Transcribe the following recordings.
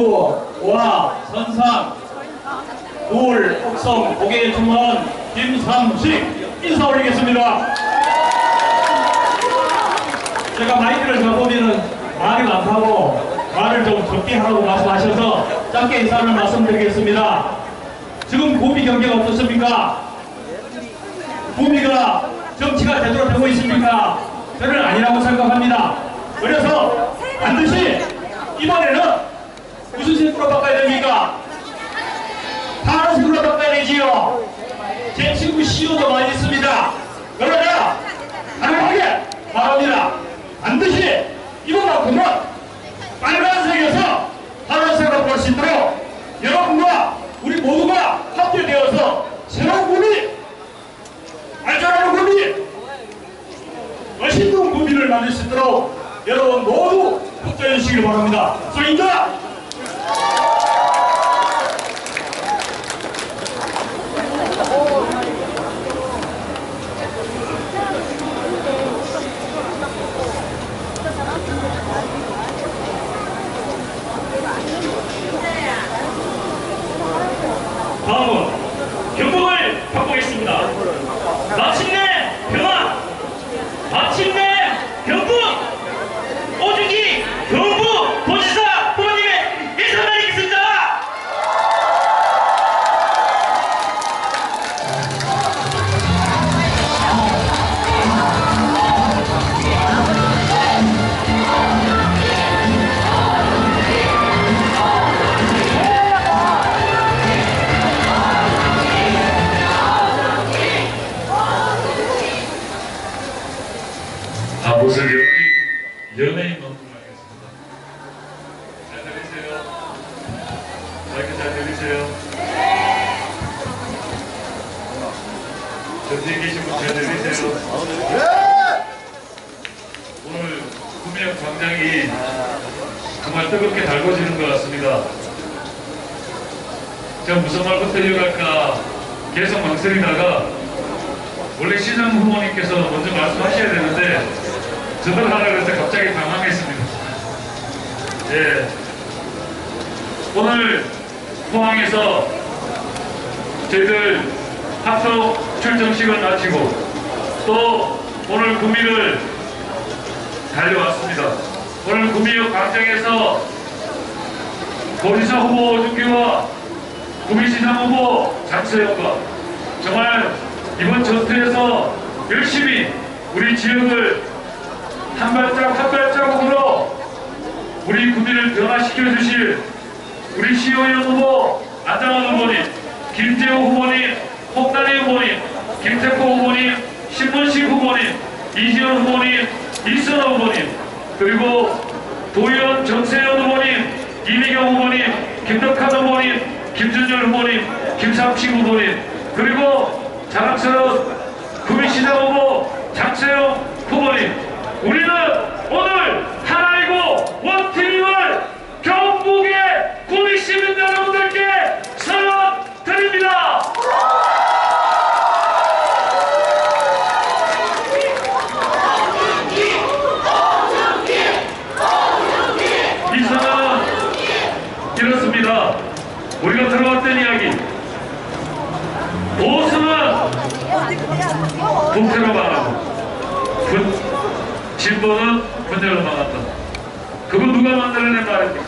경북와 선상 울 옥성 고개 중원 김삼식 인사 올리겠습니다. 제가 마이크를 잡으면은 말이 많다고 말을 좀 적게 하라고 말씀하셔서 짧게 인사를 말씀드리겠습니다. 지금 구미 경기가 어떻습니까? 구미가 정치가 제대로 되고 있습니까? 저는 아니라고 생각합니다. 그래서 반드시 이번에는 색으로 바꿔야 됩니까? 파란색으로 바꿔야 되지요. 제 친구 CEO도 많이 있습니다. 그러나 가능하게 말합니다. 반드시 이번만큼은 빨간색에서 파란색으로 볼 수 있도록 여러분과 우리 모두가 합체되어서 새로운 구미, 발전하는 구미, 멋있는 구미를 만들 수 있도록 여러분 모두 협조해 주시길 바랍니다. 수고입니다. 제가 무슨 말부터 이어갈까 계속 망설이다가 원래 시장 후보님께서 먼저 말씀하셔야 되는데 저들 하라 그래서 갑자기 당황했습니다. 예. 오늘 포항에서 저희들 합석 출정식을 마치고 또 오늘 구미를 달려왔습니다. 오늘 구미역 광장에서 도지사 후보 오준기와 구미시장 후보 장세영과 정말 이번 전투에서 열심히 우리 지역을 한 발짝 한 발자국으로 우리 구미를 변화시켜 주실 우리 시의원 후보 안장원 후보님, 김재호 후보님, 홍단희 후보님, 김태포 후보님, 신문식 후보님, 이지원 후보님, 이선호 후보님, 그리고 도의원 정세현 후보님, 이미경 후보님, 김덕한 후보님, 김준열 후보님, 김삼식 후보님, 그리고 자랑스러운 구미시장 후보 장세영 후보님, 우리는 오늘 하나이고 원팀임을 경북의 구미 시민 여러분들께 선언 드립니다. 이 선언은 이렇습니다. 우리가 들어왔던 이야기. 보수는 국회로 망하고 군, 진보는 군대로 망한다. 그거 누가 만들어낸 말입니까?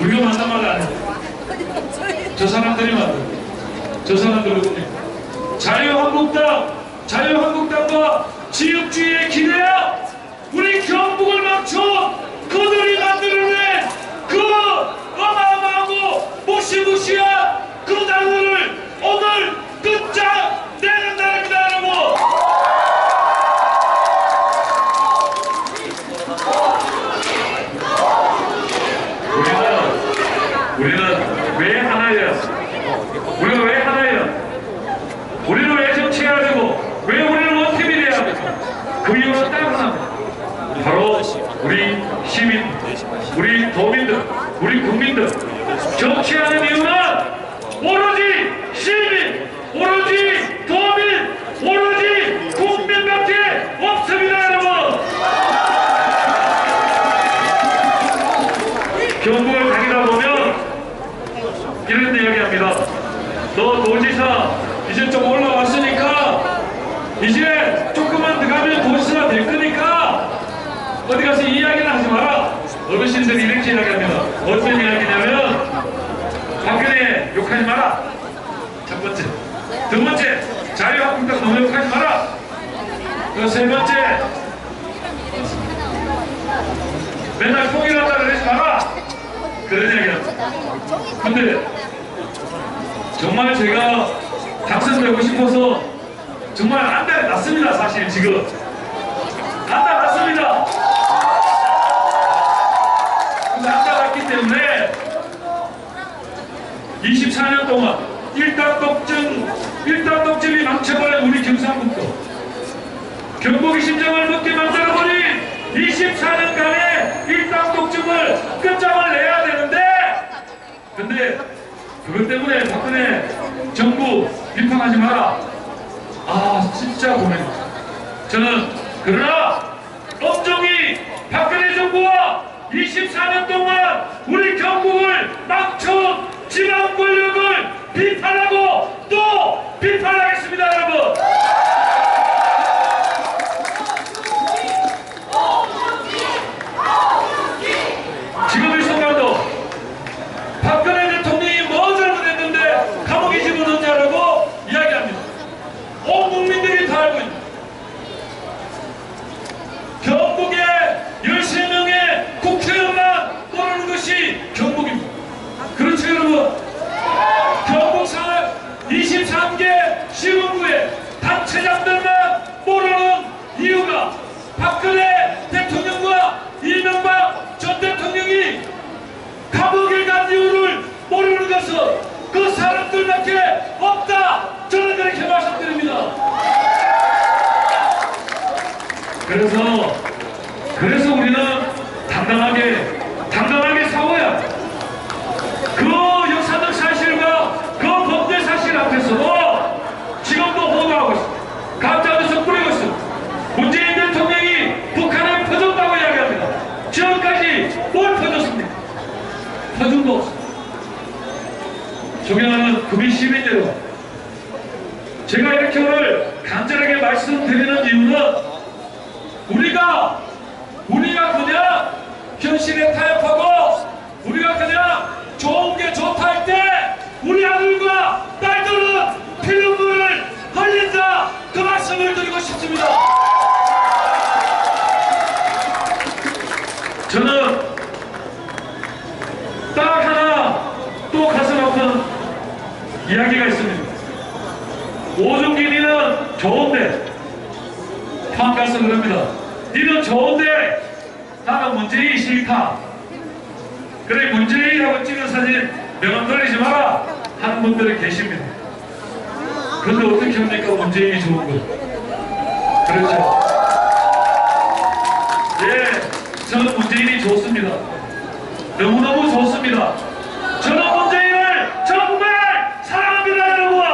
우리가 만든 말 아니에요. 저 사람들이 만든 저 사람들은? 자유한국당, 자유한국당과 지역주의의 기대야 우리 경북을 망쳐 그들이 만들어낸 그 어마어마하고 무시무시한 그 당을 오늘 끝장 내는다입니다 여러분 우리는 우리는 왜 하나야? 우리가 왜 하나야? 우리는 왜 정치해야 되고 왜 우리는 원팀이 돼야 합니까? 그 이유는 딱 하나입니다. 바로 우리 시민, 우리 도민들, 우리 국민들 정치하는 이유는 오로지 시민, 오로지 도민, 오로지 국민밖에 없습니다 여러분. 경북을 당연히 어르신들이 이렇게 이야기합니다. 어떤 이야기냐면 박근혜 욕하지 마라. 첫 번째. 두 번째, 욕하지 마라. 그세 번째, 맨날 통일한다 그러지 마라. 그런 이야기합니다. 근데 정말 제가 당선되고 싶어서 정말 안달이 났습니다. 사실 지금 안달 났습니다. 근데 안달 났기 때문에 24년 동안 일당독점 일당독점이 망쳐버린 우리 경상북도 경복의 심정을 묻게 만들어버린 24년간의 일당독점을 끝장을 내야 되는데 근데 그것 때문에 박근혜 정부 비판하지 마라. 아 진짜 고민입니다. 저는 그러나 엄정히 박근혜 정부와 24년 동안 우리 경북을 망쳐온 지방 권력을 비판하고 또 비판하겠습니다 여러분. 지금 이 순간도 박근혜 대통령이 뭐 잘못했는데 감옥에 집어넣냐라고 이야기합니다. 온 국민들이 다 알고 있습니다. 경북에 13명의 국회의원만 모르는 것이 경북입니다. 그렇죠 여러분? 경북사 23개 시군구의 단체장들만 모르는 이유가 박근혜 대통령과 이명박 전 대통령이 감옥에 간 이유를 모르는 것은 그 사람들밖에 없다. 저는 그렇게 말씀드립니다. 그래서 그래서 우리는 당당하게 당당하게 싸워야 돼. 그 역사적 사실과 그 범죄 사실 앞에서도 지금도 호도하고 있습니다. 가짜뉴스 뿌리고 있습니다. 문재인 대통령이 북한에 퍼졌다고 이야기합니다. 지금까지 뭘 퍼졌습니까? 퍼준 거 없습니다. 존경하는 국민 시민 여러분, 제가 이렇게 오늘 간절하게 말씀드리는 이유는 우리가 우리가 그냥 현실에 타협하고 우리가 그냥 좋은 게 좋다 할 때 아들과 딸들은 피눈물을 흘린다 그 말씀을 드리고 싶습니다. 저는 딱 하나 또 가슴 아픈 이야기가 있습니다. 오종기니는 좋은데 판 가서 그럽니다. 니는 좋은데 나는 문재인이 싫다. 그래 문재인하고 찍은 사진 명함 돌리지 마라 하는 분들이 계십니다. 그런데 어떻게 합니까 문재인이 좋은 거? 그렇죠. 예, 저는 문재인이 좋습니다. 너무너무 좋습니다. 저는 문재인을 정말 사랑합니다 여러분.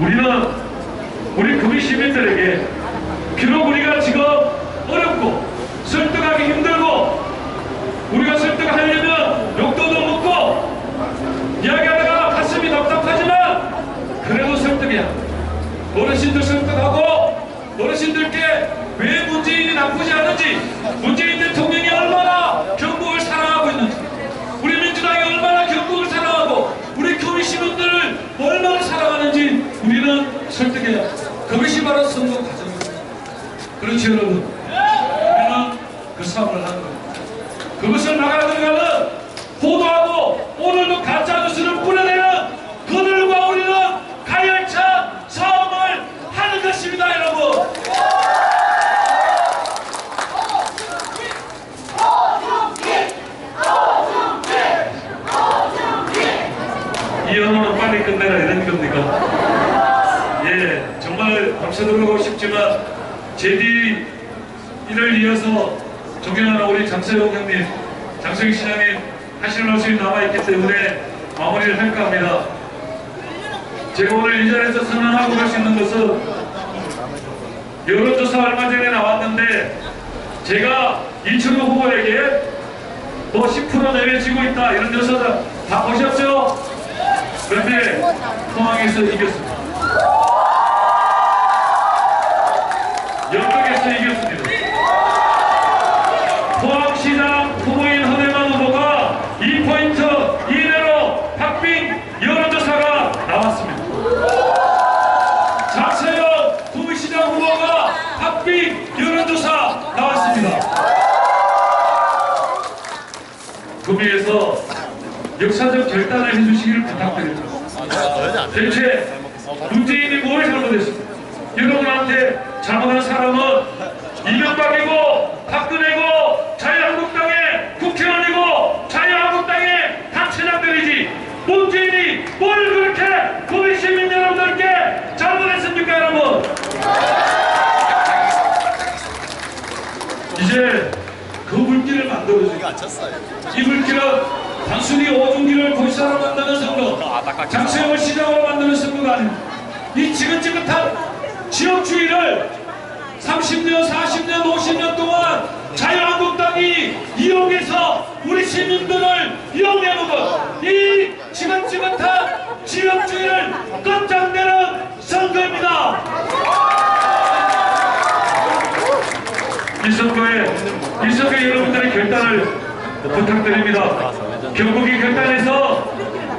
우리는 우리 국민 시민들에게 비록 우리가 지금 어렵고 설득하기 힘들고 우리가 설득하려면 욕도도 먹고 이야기하다가 가슴이 답답하지만 그래도 설득이야 어르신들 설득하고 어르신들께 왜 문재인이 나쁘지 않은지 문재인 대통령이 얼마나 경북을 사랑하고 있는지 우리 민주당이 얼마나 경북을 사랑하고 우리 교민 시민들을 얼마나 사랑하는지 우리는 설득해야 돼. 그것이 바로 선거 과정입니다. 여러분. 우리는 그 싸움을 하는 겁니다. 그것을 막아들어가는 보도하고 오늘도 가짜 뉴스를 뿌려내는 그들과 우리는 가열찬 싸움을 하는 것입니다 여러분. 이 언어는 빨리 끝내라 이런 겁니까? 예, 정말 밤새도록 하고 싶지만 제디 일을 이어서 존경하는 우리 장세용 형님, 장세용 시장님 하실 말씀이 남아있기 때문에 마무리를 할까 합니다. 제가 오늘 이 자리에서 선언하고 갈 수 있는 것은 여론조사 얼마 전에 나왔는데 제가 이철우 후보에게 뭐 10% 내외 지고 있다 이런 조사 다 보셨죠? 그런데 포항에서 이겼습니다. 값을 이겼습니다. 포항시장 후보인 허대만 후보가 2포인트 이내로 박빙 여론조사가 나왔습니다. 자세형 부시장 후보가 박빙 여론조사 나왔습니다. 구미에서 역사적 결단을 해주시기를 부탁드립니다. 대체 문재인이 뭘 잘못했습니까? 만들어주고 이 물길은 단순히 오중기를 도시사로 만드는 선거, 장수영을 시장으로 만드는 선거가 아닙니다. 이 지긋지긋한 지역주의를 30년, 40년, 50년 동안 자유한국당이 이용해서 우리 시민들을 이용해먹은 이 지긋지긋한 지역주의를 끝장내는 선거입니다. 이 선거에 이 선거에 여러분들의 결단을 부탁드립니다. 경북이 결단해서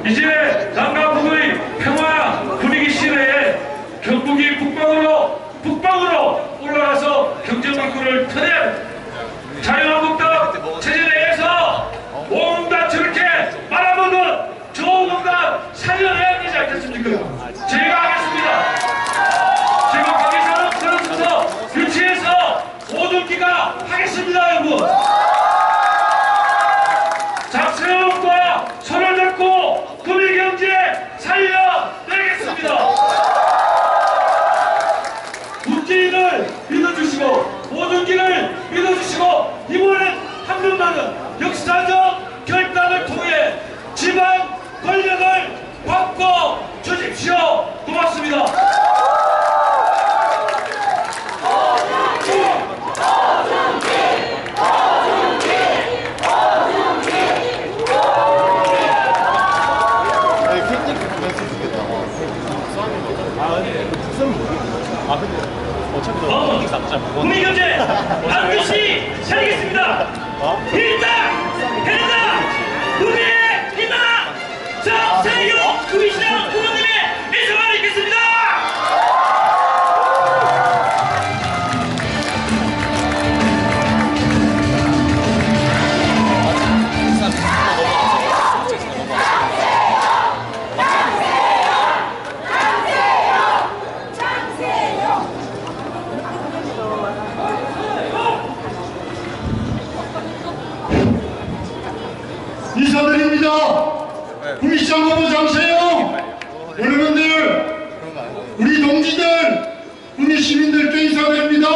이제 남과 북의 평화 분위기 시대에 경북이 북방으로 북방으로 올라가서 경제망구를 터내야 합니다. 자유한국당 체제 내에서 온갖 저렇게 말아먹은 좋은 건가 살려내야 되지 않겠습니까? 제가 하겠습니다. 제가 가게사는 그런 순서 유치해서 모든 기가 하겠습니다 여러분 작세형과 손을 잡고 구미경제 살려내겠습니다 문재인을 믿어주시고 모든 길을 믿어주시고 이번엔 한 번만은 역사적 결단을 통해 지방 권력을 바꿔 주십시오 고맙습니다 아니 팬님 말씀 좋겠다. 아 근데 어. 앞자 못 국민 경제 반드시 살리겠습니다. 일당 해다 우리의 희망 정세용 구미시장 인사드립니다. 구미시장 후보 장세영 여러분들 우리 동지들 구미 시민들께 인사드립니다.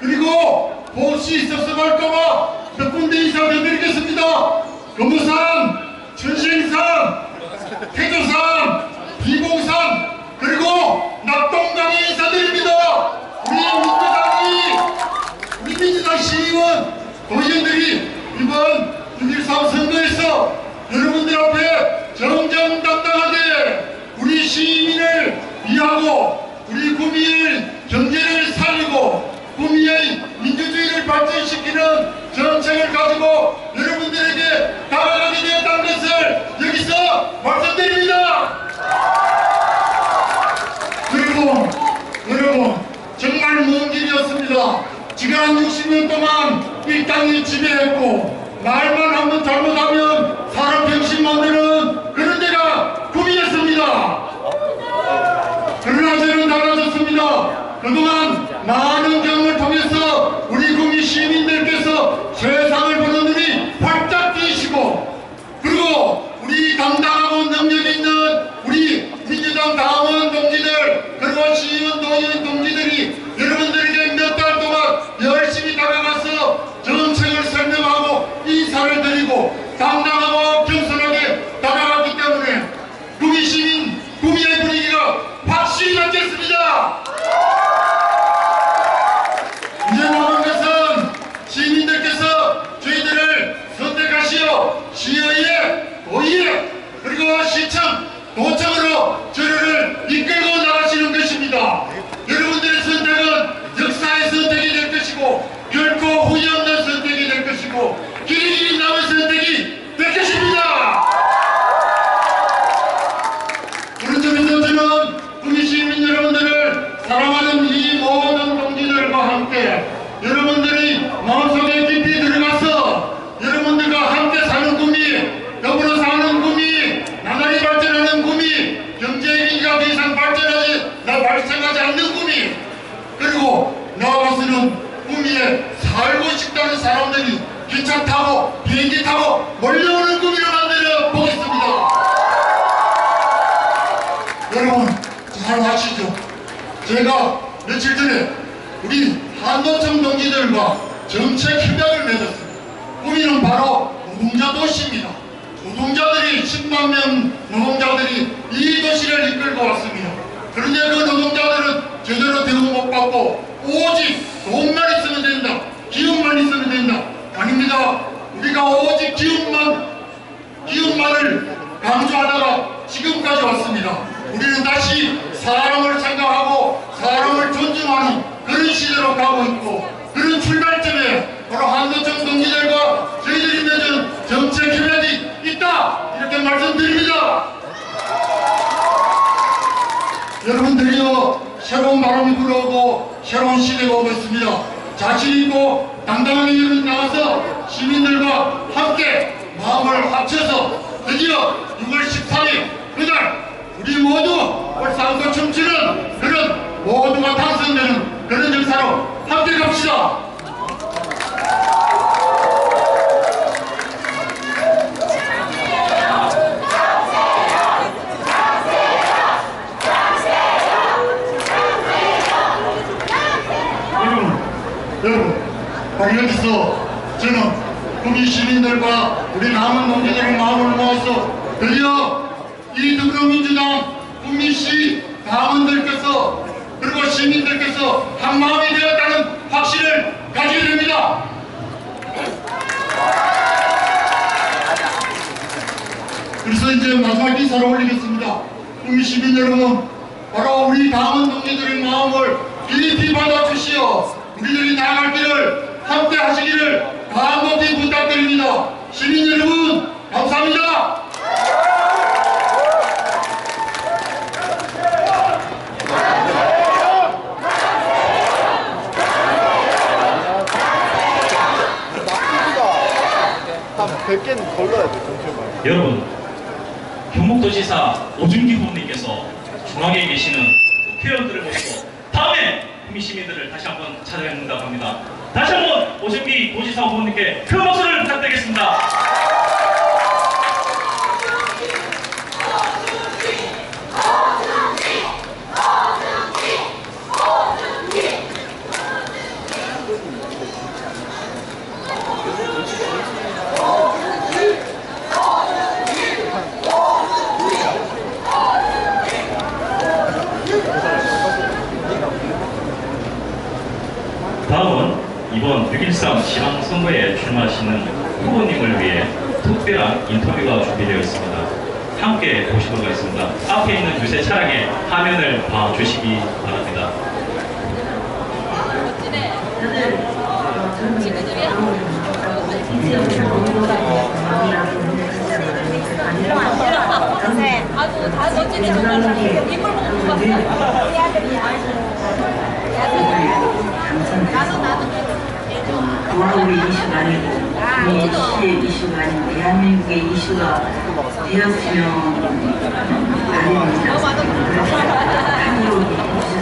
그리고 혹시 있어서 갈까봐 몇 군데 인사드리겠습니다. 금우산, 천신산, 태조산, 비봉산 그리고 낙동강에 인사드립니다. 우리 민주당이 우리 민주당 시의원 동지들이 이번 6.13 선거에서 여러분들 앞에 정정당당하게 우리 시민을 위하고 우리 구미의 경제를 살리고 구미의 민주주의를 발전시키는 정책을 가지고 여러분들에게 다가가게 되었다는 것을 여기서 말씀드립니다. 여러분, 여러분, 정말 먼 길이었습니다. 지난 60년 동안 이 땅이 지배했고, 말만 한번 잘못하면 사람 병신 만드는 그런 데가 꿈이었습니다. 그러나 저는 달라졌습니다. 그동안 많은 경험을 통해서 우리 국민 시민들께서 세상을 보는 눈이 활짝 뜨시고 그리고 우리 당당하고 능력 있는 우리 민주당 당원 동지들 그리고 시의원 도의원 동지들이 여러분들에게 몇 달 동안 열심히 다가가서 정책을 설명하고 인사를 드리고 당당하고 겸손하게 있다는 사람들이 기차 타고 비행기 타고 몰려오는 꿈을 만들어 보겠습니다. 여러분 잘 아시죠? 제가 며칠 전에 우리 한노청 동지들과 정책 협약을 맺었습니다. 꾸미는 바로 노동자 도시입니다. 노동자들이 10만 명 노동자들이 이 도시를 이끌고 왔습니다. 그런데 그 노동자들은 제대로 대우 못 받고 오직 돈만 있으면 된다. 기업만 있으면 된다. 아닙니다. 우리가 오직 기업만 기업만을 강조하다가 지금까지 왔습니다. 우리는 다시 사람을 생각하고 사람을 존중하는 그런 시대로 가고 있고 그런 출발점에 바로 한도청 동지들과 저희들이 맺은 정책 협약이 있다 이렇게 말씀드립니다. 여러분들이요 새로운 바람이 불어오고 새로운 시대가 오고 있습니다. 자신 있고 당당하게 일을 나가서 시민들과 함께 마음을 합쳐서 드디어 6월 13일 그날 우리 모두 울산도 춤추는 그런 모두가 당선되는 그런 역사로 함께 갑시다. 여러분, 여러분, 바로 여기서 저는 국민 시민들과 우리 남은 동지들의 마음을 모아서 드디어 이 더불어민주당 국민시 당원들께서 그리고 시민들께서 한 마음이 되었다는 확신을 가지게 됩니다. 그래서 이제 인사를 올리겠습니다. 국민 시민 여러분, 바로 우리 당원 동지들의 마음을 깊이 받아주시어 우리들이 나아갈 길을 함께 하시기를 간곡히 부탁드립니다. 시민 여러분, 감사합니다. 한 100개는 걸러야 돼, 정말. 여러분, 경북도지사 오준기 후보님께서 중앙에 계시는 국회의원들을 모시고 다음에 국민 시민들을 다시 한번 찾아뵙는다고 합니다. 다시 한번 오준기 도지사 후보님께 큰 박수를 부탁드리겠습니다. 13 지방선거에 출마하시는 후보님을 위해 특별한 인터뷰가 준비되어 있습니다. 함께 보시도록 하겠습니다. 앞에 있는 두세 차량의 화면을 봐주시기 바랍니다. 아이고 다 멋지네 정말 인물 보고 못 봤어 우리 아들이야 나도 나도 동아우리 이슈가 아니고 이 시의 이슈가 아니고 대한민국의 이슈가 되었으면. 맞아. 그래서